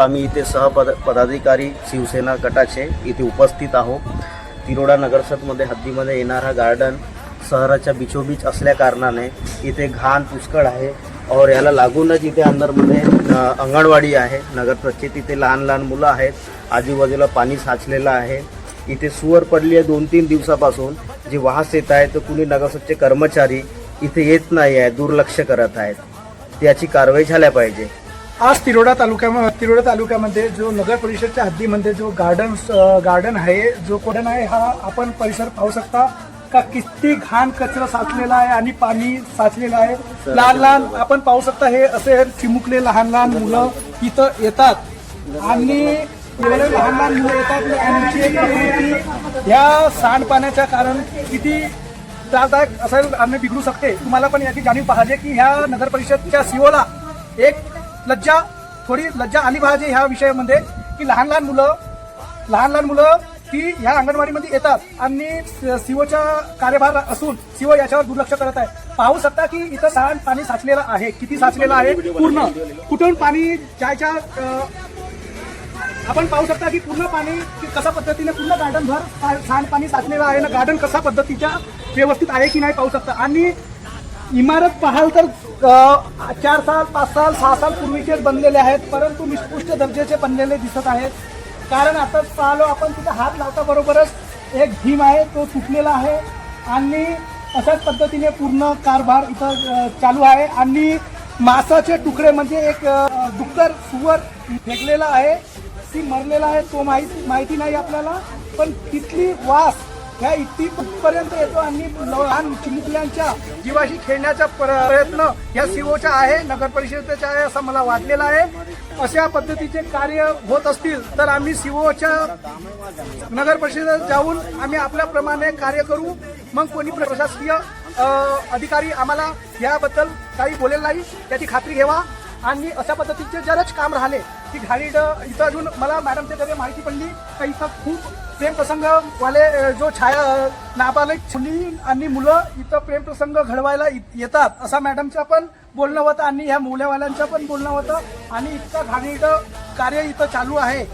आम्ही इथे सहपद पदाधिकारी शिवसेना गटाचे इथे उपस्थित आहोत. तिरोडा नगरसदमध्ये हद्दीमध्ये येणारा गार्डन शहराच्या बिचोबीच असल्या कारणाने इथे घाण पुष्कळ आहे. और याला लागूनच इथे अंदरमध्ये अंगणवाडी आहे. नगरपरिषद तिथे लहान लहान मुलं आहेत. आजूबाजूला पाणी साचलेलं आहे. इथे सुवर पडली आहे दोन तीन दिवसापासून. जे वास येत आहे तर कुणी नगरसदचे कर्मचारी इथे येत नाही आहे दुर्लक्ष करत आहेत. त्याची कारवाई झाल्या पाहिजे. आज तिरोडा तालुक्यामध्ये तिरोडा तालुक्यामध्ये जो नगर परिषदच्या हद्दीमध्ये जो गार्डन गार्डन आहे जो कोडन आहे हा आपण परिसर पाहू शकता. का किती घाण कचरा साचलेला आहे आणि पाणी साचलेलं आहे. लहान लहान आपण पाहू शकता हे असे चिमुकले लहान लहान मुलं इथं येतात. आणि एवढे लहान लहान मुलं येतात आणि एक या सांडपाण्याच्या कारण किती त्रासदायक असेल आम्ही बिघडू शकते. तुम्हाला पण याची जाणीव पाहिजे की ह्या नगर परिषदच्या सीओला एक लज्जा थोडी लज्जा आली पाहिजे ह्या विषयामध्ये की लहान लहान मुलं लहान लहान मुलं ती ह्या अंगणवाडीमध्ये येतात आणि सीओचा कार्यभार असून सीओ याच्यावर दुर्लक्ष करत आहे. पाहू शकता की इथं सहान पाणी साचलेलं आहे. किती साचलेलं आहे? पूर्ण. कुठून पाणी जायच्या आपण पाहू शकता की पूर्ण पाणी कशा पद्धतीने पूर्ण गार्डन भर सा- सांडपाणी साचलेलं आहे ना गार्डन कशा पद्धतीच्या व्यवस्थित आहे की नाही पाहू शकता. आणि इमारत पाहाल तर चार साल पाच साल सहा साल पूर्वीचे बनलेले आहेत परंतु निष्कृष्ट दर्जाचे बनलेले दिसत आहेत. कारण आता पाहिलो आपण तिथे हात लावता बरोबरच एक भीम आहे तो तुटलेला आहे आणि अशाच पद्धतीने पूर्ण कारभार इथं चालू आहे आणि मासाचे तुकडे म्हणजे एक डुक्कर सुवर फेकलेला आहे. ती मरलेला आहे तो माहिती माहिती नाही आपल्याला पण तिथली वास ह्या इतकीपर्यंत येतो आणि लहान चिमुकल्यांच्या जीवाशी खेळण्याचा प्र- प्रयत्न या सीओचा आहे नगर परिषदेचा आहे असं मला वाटलेलं आहे. अशा पद्धतीचे कार्य होत असतील तर आम्ही सीओच्या नगर परिषदेत जाऊन आम्ही आपल्याप्रमाणे कार्य करू. मग कोणी प्रशासकीय अधिकारी आम्हाला याबद्दल काही बोलेल नाही याची खात्री घ्यावा आणि अशा पद्धतीचे जरच काम राहिले की घाडी इथं अजून मला मॅडमच्या घरी माहिती पडली का इथं खूप प्रेम प्रसंग वाले जो छाया नाबालिक मुली आणि मुलं इथं प्रेम प्रसंग घडवायला येतात असा मॅडमचं पण बोलणं होतं आणि ह्या मुलेवाल्यांचं पण बोलणं होतं. आणि इतकं घाणीट कार्य इथं चालू आहे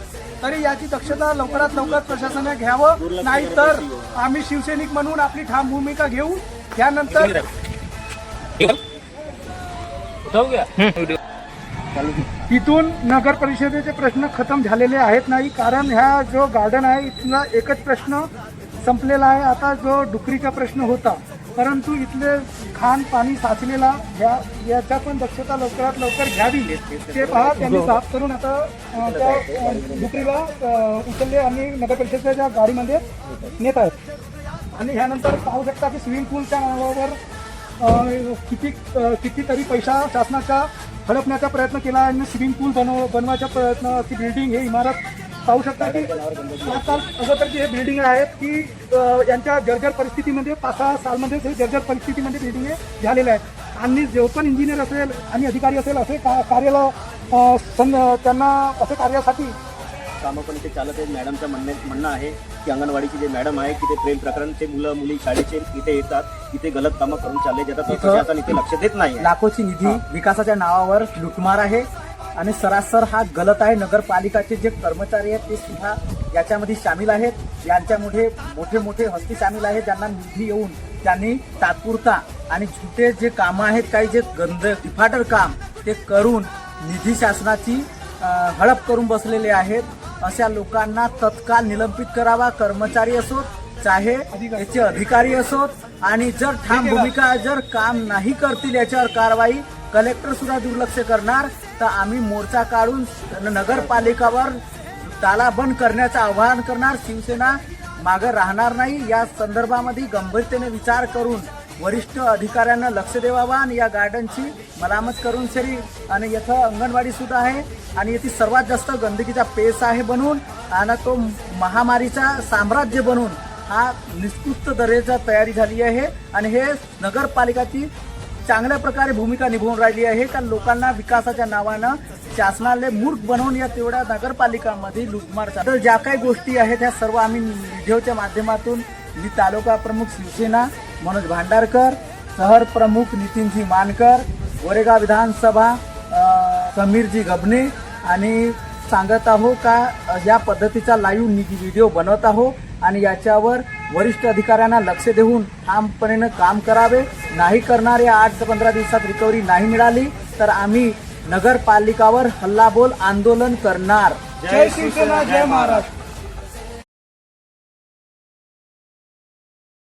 तरी याची दक्षता लवकरात लवकर प्रशासनाने घ्यावं. नाहीतर आम्ही शिवसैनिक म्हणून आपली ठाम भूमिका घेऊ. त्यानंतर इथून नगर परिषदेचे प्रश्न खतम झालेले आहेत नाही कारण ह्या जो गार्डन आहे इथला एकच प्रश्न संपलेला आहे. आता जो डुकरीचा प्रश्न होता परंतु इथले खान पाणी साचलेला ह्या याच्या पण दक्षता लवकरात लवकर घ्यावी. ते पहा त्यांनी साफ करून आता त्या डुकरीला उचलले आणि नगर परिषदेच्या गाडीमध्ये नेत आहेत. आणि ह्यानंतर पाहू शकता की स्विमिंग पूलच्या नावावर किती कितीतरी पैसा शासनाच्या हडपण्याचा प्रयत्न केला आणि स्विमिंग पूल बनव बनवायचा प्रयत्न ती बिल्डिंग हे इमारत पाहू शकता की पाच साल अगोदरची हे बिल्डिंग आहेत की यांच्या जर्जर परिस्थितीमध्ये पाच सहा सालमध्ये हे जर्जर परिस्थितीमध्ये बिल्डिंग हे झालेले आहेत आणि जो पण इंजिनियर असेल आणि अधिकारी असेल असे का कार्याला सं- त्यांना असे कार्यासाठी कामं पण इथे चालत आहेत. मॅडमचं म्हणणे म्हणणं आहे की अंगणवाडीची जे मॅडम आहे की ते प्रेम प्रकरणचे मुलं मुली शाळेचे इथे येतात. इथे गलत कामं करून चालले जातात. प्रशासन इथे लक्ष देत नाही. लाखोची निधी विकासाच्या नावावर लुटमार आहे आणि सरासर हा गलत आहे. नगरपालिकाचे जे कर्मचारी आहेत ते सुद्धा याच्यामध्ये सामील आहेत. यांच्यामध्ये मोठे मोठे हस्ती सामील आहेत. ज्यांना निधी येऊन त्यांनी तात्पुरता आणि झुटे जे कामं आहेत काही जे गंध डिफाल्टर काम ते करून निधी शासनाची हडप करून बसलेले आहेत. अशा लोकांना तत्काळ निलंबित करावा कर्मचारी असोत चाहे याचे अधिकारी असोत आणि जर ठाम भूमिका जर काम नाही करतील याच्यावर कारवाई कलेक्टर सुद्धा दुर्लक्ष करणार. तर आम्ही मोर्चा काढून नगरपालिकावर ताला बंद करण्याचं आवाहन करणार. शिवसेना मागं राहणार नाही. या संदर्भामध्ये गंभीरतेने विचार करून वरिष्ठ अधिकाऱ्यांना लक्ष देवावा आणि या गार्डनची मलामत करून सरी. आणि इथं अंगणवाडी सुद्धा आहे. आणि येथील सर्वात जास्त गंदगीचा पेस आहे बनून आणि तो महामारीचा साम्राज्य बनून हा निष्कृष्ट दर्जाचा तयारी झाली आहे. आणि हे नगरपालिकाची चांगल्या प्रकारे भूमिका निभावून राहिली आहे. कारण लोकांना विकासाच्या नावानं शासनाला मूर्ख बनवून या तेवढ्या नगरपालिकांमध्ये लुटमार तर ज्या काही गोष्टी आहेत त्या सर्व आम्ही व्हिडिओच्या माध्यमातून मी तालुका प्रमुख शिवसेना मनोज भांडारकर शहर प्रमुख नितीनजी मानकर गोरेगाव विधानसभा समीरजी गबने आणि सांगत आहो का या पद्धतीचा लाईव्ह व्हिडिओ बनवत आहो आणि याच्यावर वरिष्ठ अधिकाऱ्यांना लक्ष देऊन ठामपणे काम करावे. नाही करणारे आठ ते पंधरा दिवसात रिकव्हरी नाही मिळाली तर आम्ही नगरपालिकावर हल्लाबोल आंदोलन करणार. जय शिवसेना जय महाराष्ट्र.